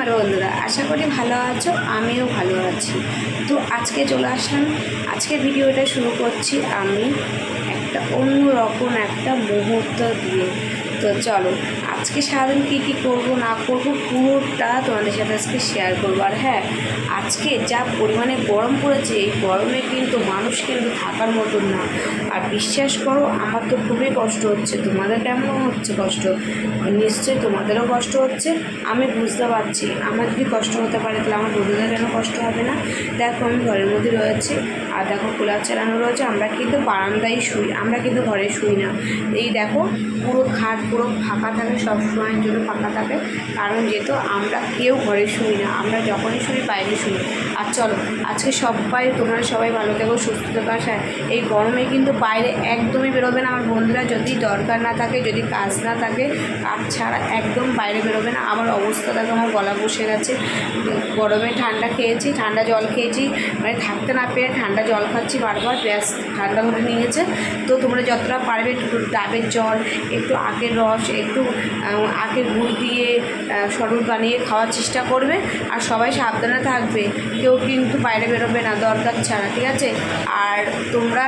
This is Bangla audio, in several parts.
আমার বন্ধুরা। আশা করি ভালো আছো, আমিও ভালো আছি। তো আজকে চলে আসলাম। আজকে ভিডিওটা শুরু করছি আমি একটা অন্য রকম একটা মুহূর্ত দিয়ে। তো চলো, আজকে সারাদিন কী কী করব, না করব, পুরোটা তোমাদের সাথে আজকে শেয়ার করব। আর হ্যাঁ আজকে যা পরিমাণে গরম পড়েছে, এই গরমে কিন্তু মানুষ কিন্তু থাকার মতন না। আর বিশ্বাস করো, আমার তো খুবই কষ্ট হচ্ছে। তোমাদের কেমন হচ্ছে কষ্ট? নিশ্চয়ই তোমাদেরও কষ্ট হচ্ছে, আমি বুঝতে পারছি। আমার যদি কষ্ট হতে পারে তাহলে আমার বন্ধুদের কেন কষ্ট হবে না? দেখো আমি ঘরের মধ্যে রয়েছি আর দেখো কুলার চালানো রয়েছে আমরা কিন্তু বারান্দায় শুই আমরা কিন্তু ঘরে শুই না। এই দেখো পুরো খাট পুরো ফাঁকা থাকে সব সময়ের জন্য ফাঁকা থাকে কারণ যেহেতু আমরা কেউ ঘরে শুই না আমরা যখনই শুই বাইরে শুই। আর চলো আজকে সবাই তোমরা সবাই ভালো থেকো সুস্থ থেকো আর হ্যাঁ, এই গরমে কিন্তু বাইরে একদমই বেরোবে না। আমার বন্ধুরা যদি দরকার না থাকে যদি কাজ না থাকে কাজ ছাড়া একদম বাইরে বেরোবে না। আমার অবস্থা দেখো আমার গলা বসে গেছে। গরমে ঠান্ডা খেয়েছি, ঠান্ডা জল খেয়েছি। মানে থাকতে না পেরে ঠান্ডা জল খাচ্ছি বারবার, ব্যাস ঠান্ডা ধরে নিয়েছে। তো তোমরা যতটা পারবে একটু ডাবের জল, একটু আখের রস, একটু আখের গুড় দিয়ে শরবত বানিয়ে খাওয়ার চেষ্টা করবে। আর সবাই সাবধানে থাকবে, কেউ কিন্তু বাইরে বেরোবে না, দরকার ছাড়া, ঠিক আছে? আর তোমরা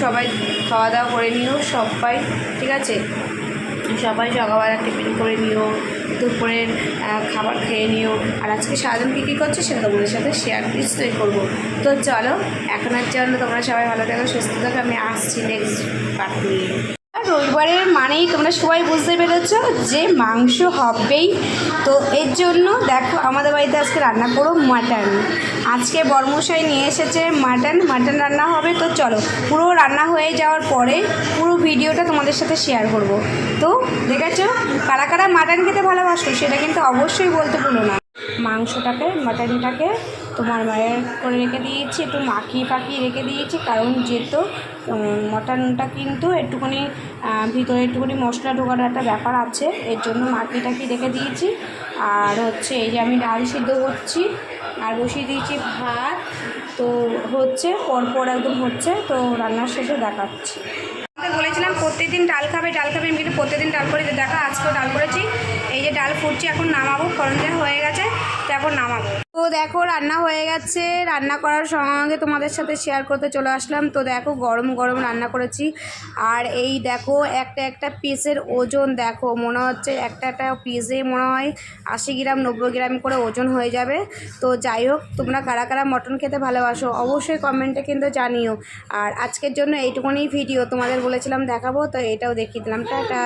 সবাই খাওয়া দাওয়া করে নিও সবাই, ঠিক আছে? সবাই সকালবেলা টিফিন করে নিও, দুপুরের খাবার খেয়ে নিও। আর আজকে সারাদিন কী কী করছ সেটা তোমাদের সাথে শেয়ার নিশ্চয়ই করব। তো চলো এখনের জন্য তোমরা সবাই ভালো থাকো, সুস্থ থাকো, আমি আসছি নেক্সট পার্ট নিয়ে। রবিবারের মানেই তোমরা সবাই বুঝতে পেরেছ যে মাংস হবেই। তো এর জন্য দেখো আমাদের বাড়িতে আজকে রান্না করো মাটন। আজকে বর্মশাই নিয়ে এসেছে মাটন। মাটন রান্না হবে, তো চলো পুরো রান্না হয়ে যাওয়ার পরে পুরো ভিডিওটা তোমাদের সাথে শেয়ার করব। তো দেখেছ কারা কারা মাটন খেতে ভালোবাসো সেটা কিন্তু অবশ্যই বলতে ভুলো না। মাংসটাকে, মাটনটাকে তোমার মায়ের করে রেখে দিয়েছি, একটু মাখিয়ে পাকিয়ে রেখে দিয়েছি, কারণ যেত মটনটা কিন্তু একটুখানি ভিতরে একটুখানি মশলা ঢোকার একটা ব্যাপার আছে, এর জন্য মাখিয়ে টাকিয়ে রেখে দিয়েছি। আর হচ্ছে এই যে আমি ডাল সিদ্ধ করছি আর বসিয়ে দিয়েছি ভাত। তো হচ্ছে, পরপর একদম হচ্ছে, তো রান্নার শেষে দেখাচ্ছি। বলেছিলাম প্রত্যেকদিন ডাল খাবে ডাল খাবে আমি কিন্তু প্রত্যেকদিন ডাল করে দেখা, আজকেও ডাল করেছি। এই যে ডাল ফুটছে, এখন নামাবো ফরন দেওয়া হয়ে গেছে, তো এখন নামাবো। তো দেখো, রান্না হয়ে গেছে। রান্না করার সঙ্গে তোমাদের সাথে শেয়ার করতে চলে আসলাম। তো দেখো, গরম গরম রান্না করেছি। আর এই দেখো, একটা একটা পিসের ওজন দেখো, মনে হচ্ছে একটা একটা পিসে মনে হয় আশি গ্রাম, নব্বই গ্রাম করে ওজন হয়ে যাবে। তো যাই হোক তোমরা কারা কারা মটন খেতে ভালোবাসো অবশ্যই কমেন্টে কিন্তু জানিও। আর আজকের জন্য এইটুকুনি ভিডিও, তোমাদের বলেছিলাম দেখাবো, তো এটাও দেখিয়ে দিলাম। টাটা।